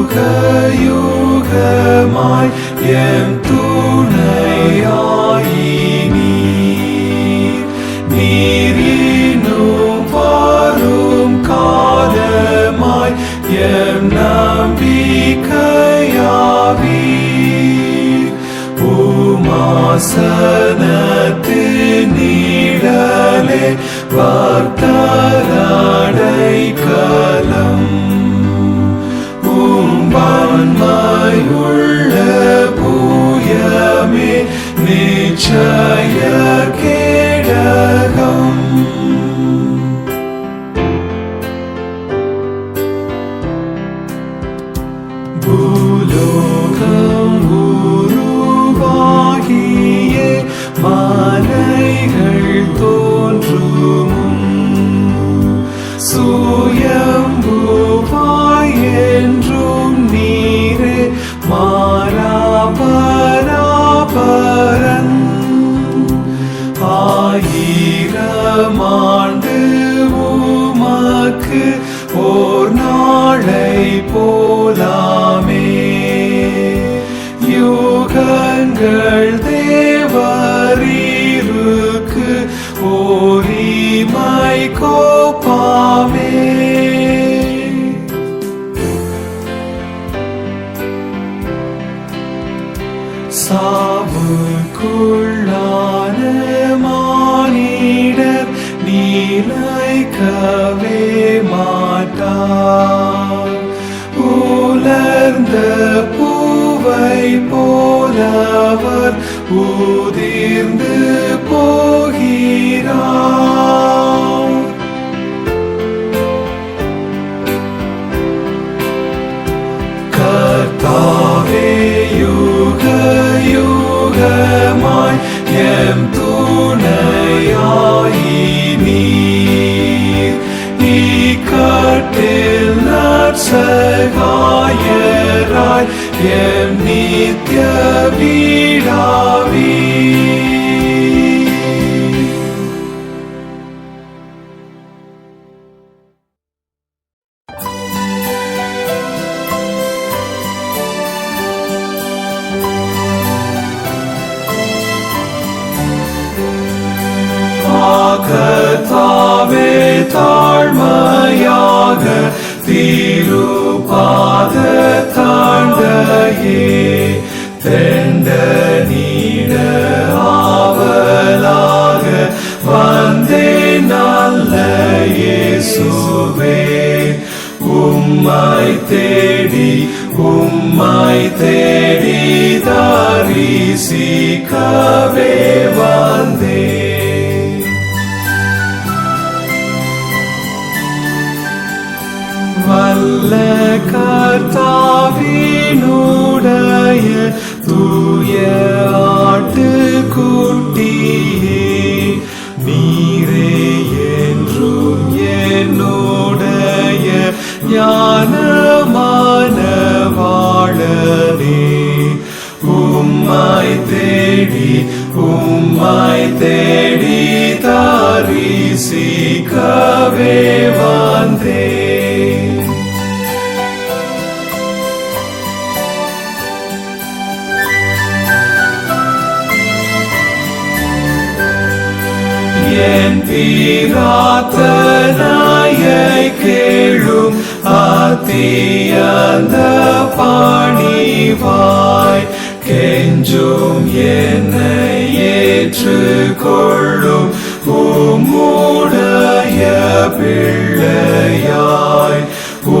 யுக யுகமாய் என் துணையாயி நீர். நீரினும் வரும் காலமாய் என் நம்பிக்கையாவி உமாசனத்து நீடலே வார்த்தரா Chaya Kedah. உலர்ந்த பூவை போலவர் உதிர்ந்து ከሰማይ የሚጠብ ራቢ አከታ திருப்பாத தாண்டையே தெண்ட நீட ஆவலாக வந்தே நல்ல இயேசுவே. உம்மை தேடி உம்மை தேடி தரிசிக்கவே வந்தே வல்ல கர்த்தாவினுடைய தூய ஆட்டு ஆட்டுக்குட்டியே நீரே என்றும் என்னுடைய ஞானமான அத்தியந்த பாணிவாய் கெஞ்சும் என்னை ஏற்றுக்கொள்ளும். உம்முடைய பிள்ளையாய்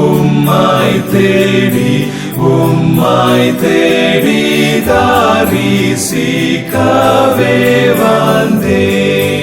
உம்மை தேடி உம்மை தேடி தரிசிக்கவே வந்தேன்.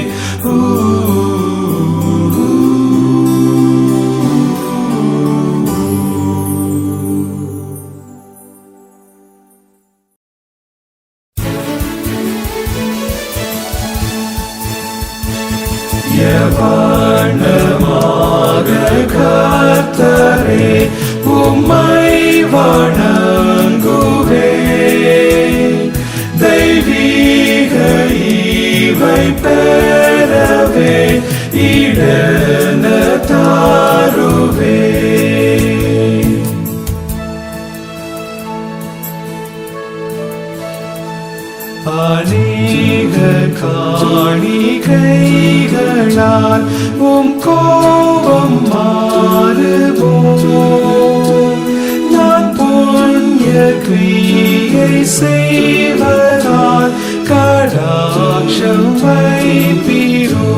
também pirou.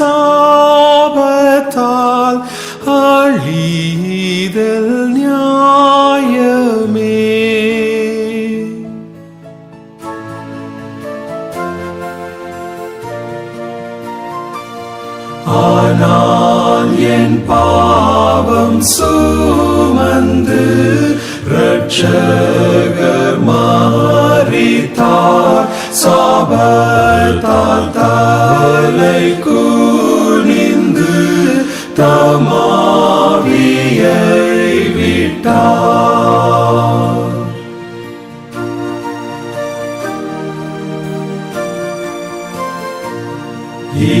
சாபத்தால் அழிதல் நியாயமே ஆனால் என் பாவம் சுமந்து ரட்சகர் மாறித்தார் சாபத்தால் தலை கூ தமாவியை விட்டார்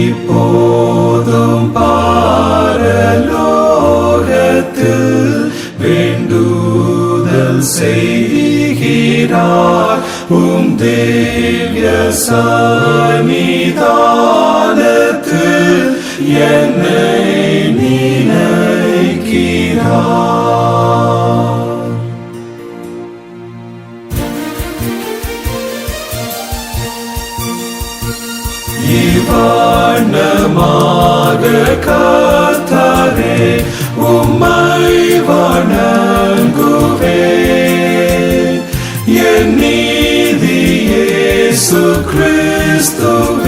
இப்போதும் பாரலோகத்தில் வேண்டுதல் செய்கிறார். உம் தேவிய சன்னிதானத்தில் என்னை நினைக்கிறார் இவனமாக கத்தரே உம்மை வணங்குவே என் நீதியேசு கிறிஸ்துவே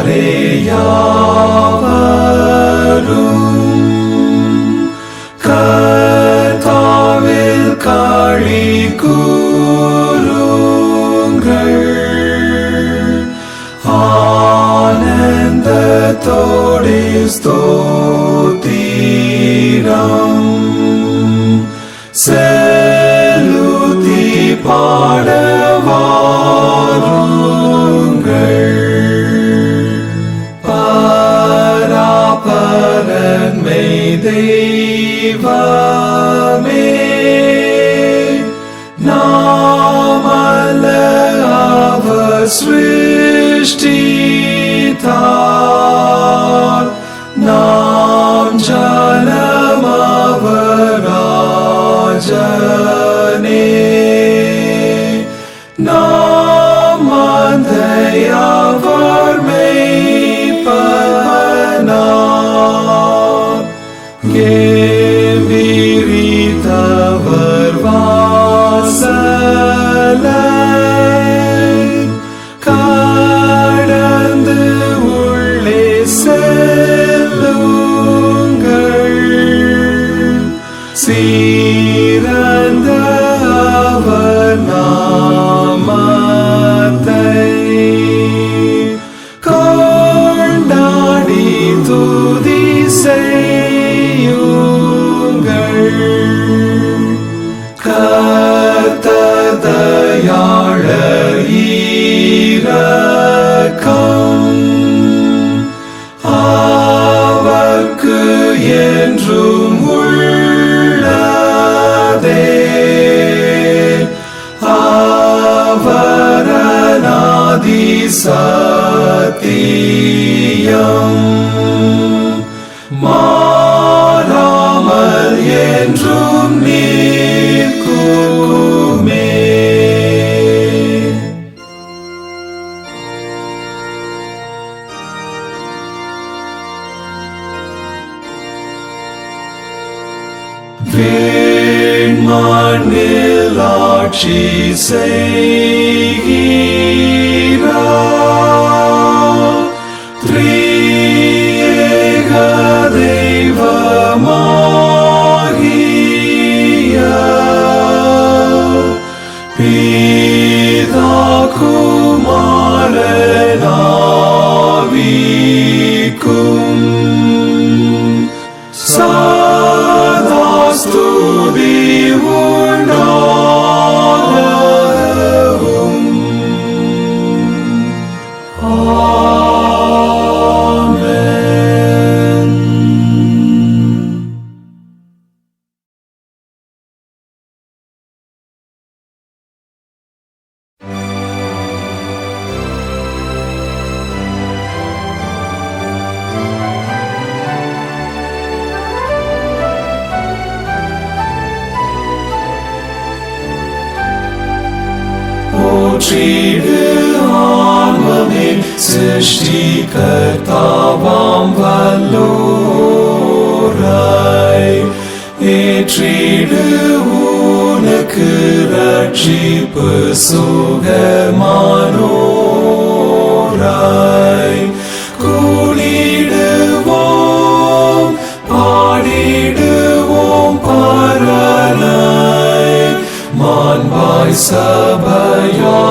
பூலோகத்தாரே யாவரும் கர்த்தாவில் களி கூறுங்கள் ஆனந்தத்தோடே ஸ்தோத்திரம் செலுத்தி பாட தெய்வமே நாமல்ல அவர் சிருஷ்டித்தார் da சிருஷ்டி கர்த்தாவாம் வல்லோரை ஏற்றிடு உனக்கு ரட்சிப்பு சுகமானோராய் கூடிடுவோம் பாடிடுவோம் பரலை மாண்பாய் சபையாரெல்லோரும்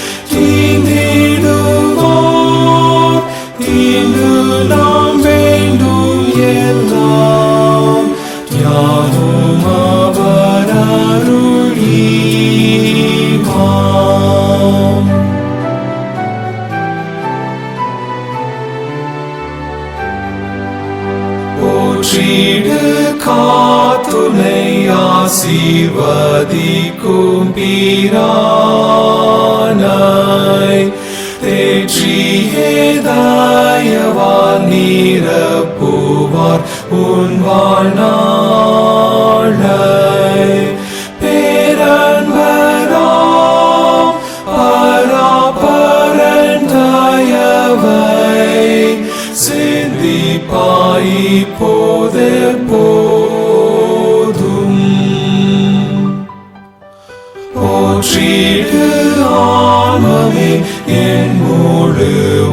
போற்றிடு ஆன்மமே என் மூடு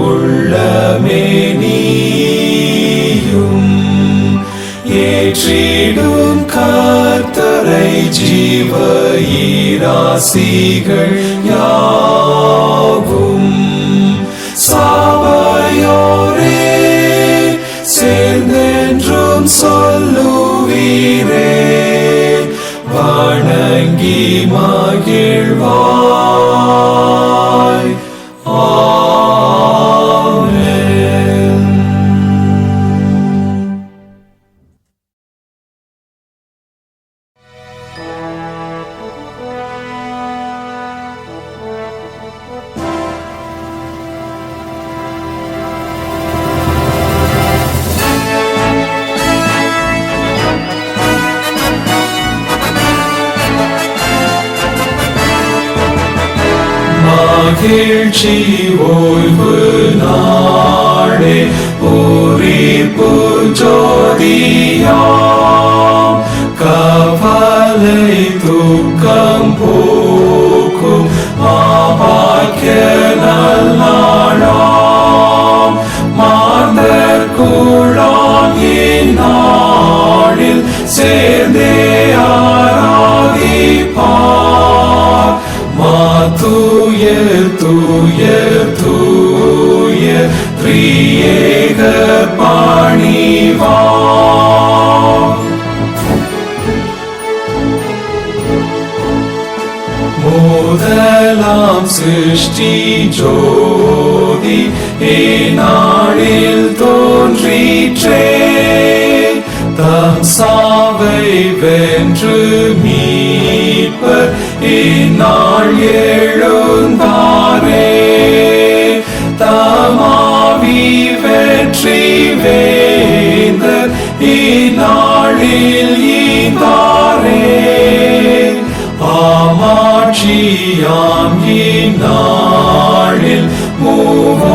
உள்ளமே நீயும். ஏற்றிடும் கர்த்தரை ஜீவ ஈராசிகள் யாகும் சாவையோரே சேர்ந்தென்றும் சொல்லுவீரே வணங்கி மாய் 즐거워 மகிழ்ச்சி ஓய்வு நாடே பூரிப்பு ஜோதியாம் கவலை தூக்கம் போக்கும். மாபாக்கிய நல்நாளாம் மாந்தர் கூழாம் நாடில் சே தூய தூய தூய திரியேக பாணிவா. முதலாம் சிருஷ்டி ஜோதி ஏ நாளில் தோன்றிற்றே. தாம் சாவை வென்று மீட்பர் என்னால் எழுந்தாரே தமாவி வெற்றி வேந்தர் இந்நாளில் இதாரே ஆமாட்சியாம் இந்நாளில் மூவோ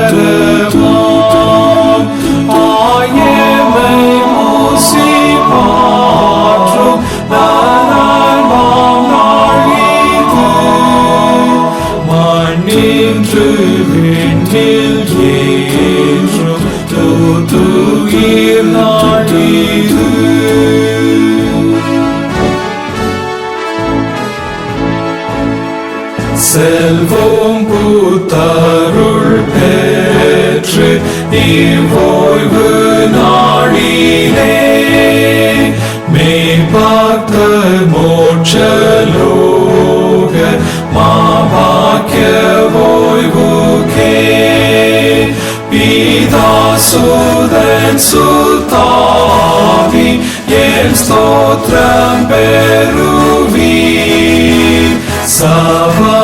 सभा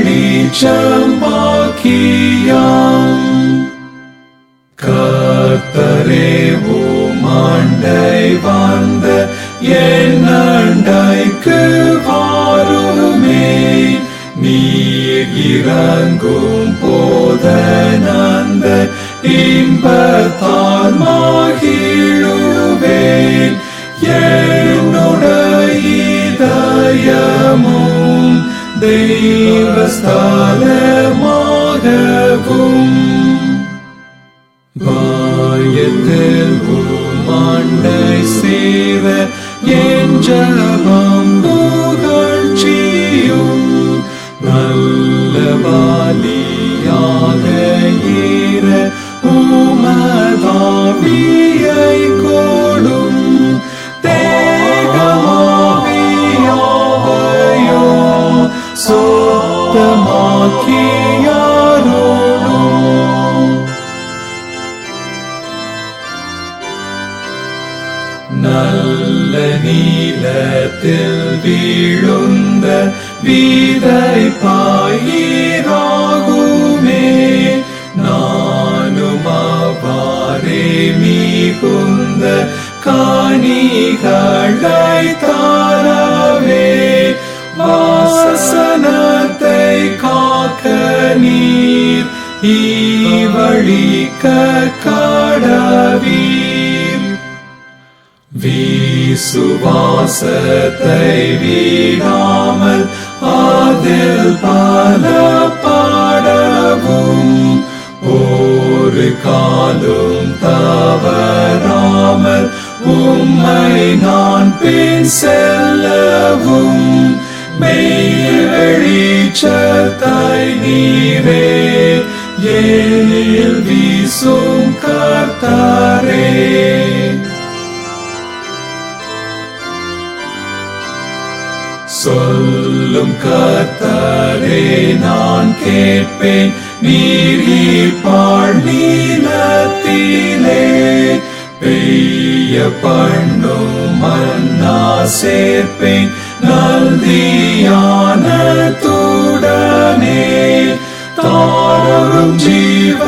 மெய் வெளிச்சம் பாக்கியம் கர்த்தரே உமாண்டை வந்த என் அண்டைக்கு வாருமே. நீர் இறங்கும் போதனந்த இன்பத்தால் மகிழுவேன் என்னுடைய இதயமும் தெய்வஸ்தானமாகவும் வாயத்தில் உமாண்டை சேவ என் ஜபம் ஈவழிக்க கடவீர் விசுவாசத்தை வீடாமல் அதில் பல பாடவும் ஒரு காலும் தவறாமல் உம்மை நான் பின் செல்லவும் மெய் வெளிச்சத்தை நீரே ஏனில் வீசும் கர்த்தரே சொல்லும் கர்த்தரே நான் கேட்பேன் நீர் பாழ் நீலத்திலே பெய்ய பண்ணும் மன்னா சேர்ப்பேன் நல்தியான துடனே தாரரும் ஜீவ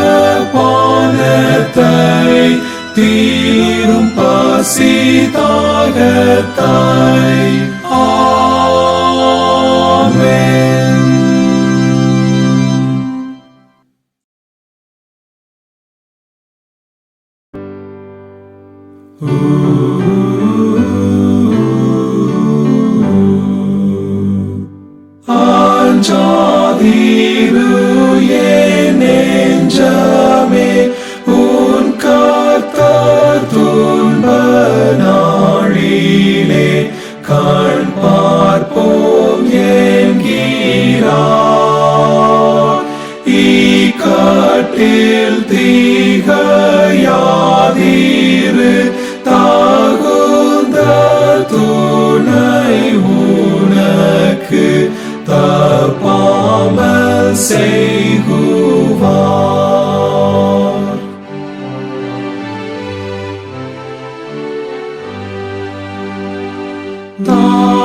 பானத்தை தீரும் பசி தாகத்தாய் ஆமே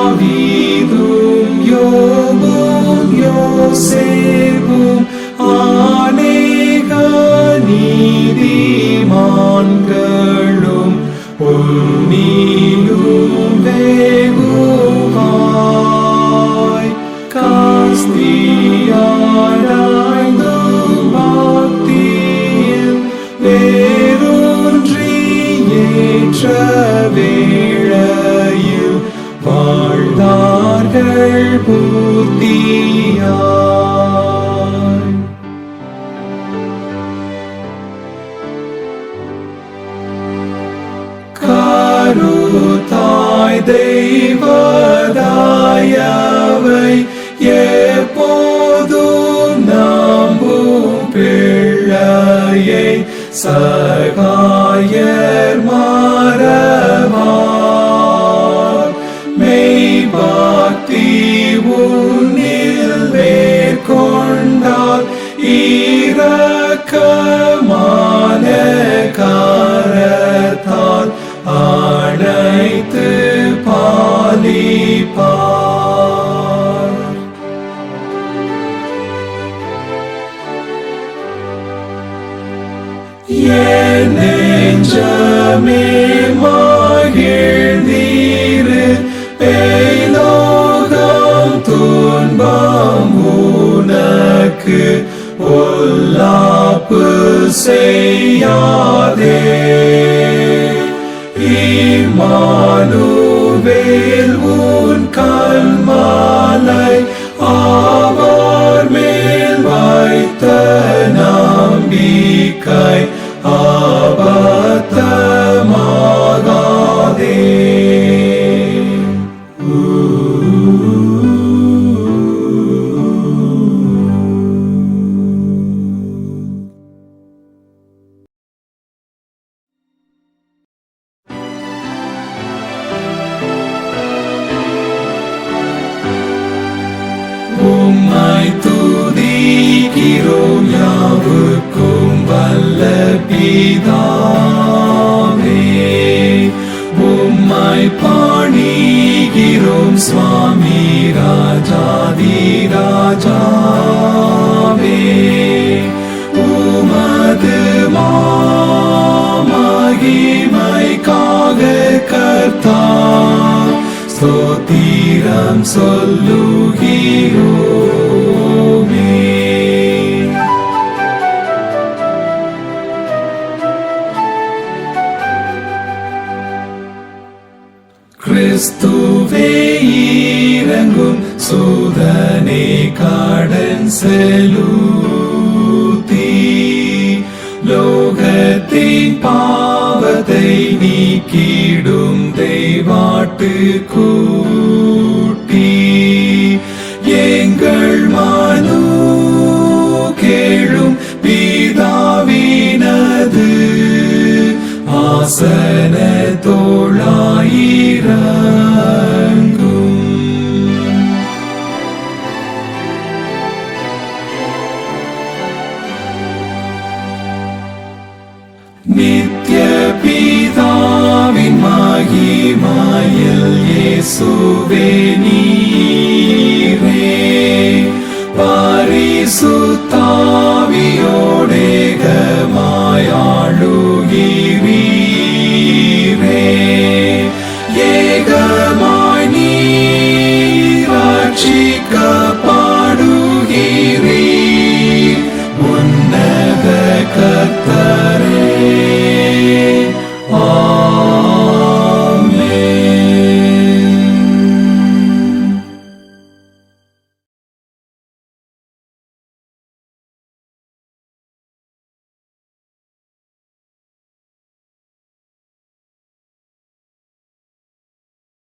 தாவீதும் யோபும் யோசேபும் ஆனேக நீதிமான்களும் உன்னிலும் வேகுவாய். காஸ்தியாராய்ந்தும் பக்தியில் வேரூன்றி ஏற்ற வேளையில் வாழ்ந்தார்கள் பூர்த்தியாய் கருத்தாய் தெய்வதாயவை எப்போதும் நம்பும் பிள்ளையை சகா செய்யாதே இம்மானுவேல் உன் கர்த்தா ஸ்தோத்திரம் சொல்லுகிறோமே கிறிஸ்துவே இறங்கும் சூதனே கடன் செலுத்தி லோகத்தின் பாவத்தை நீக்கிடும் தெய்வாட்டு கூட்டி எங்கள் மனு கேளும் பீதாவினது ஆசன தோளாயிரங்கும்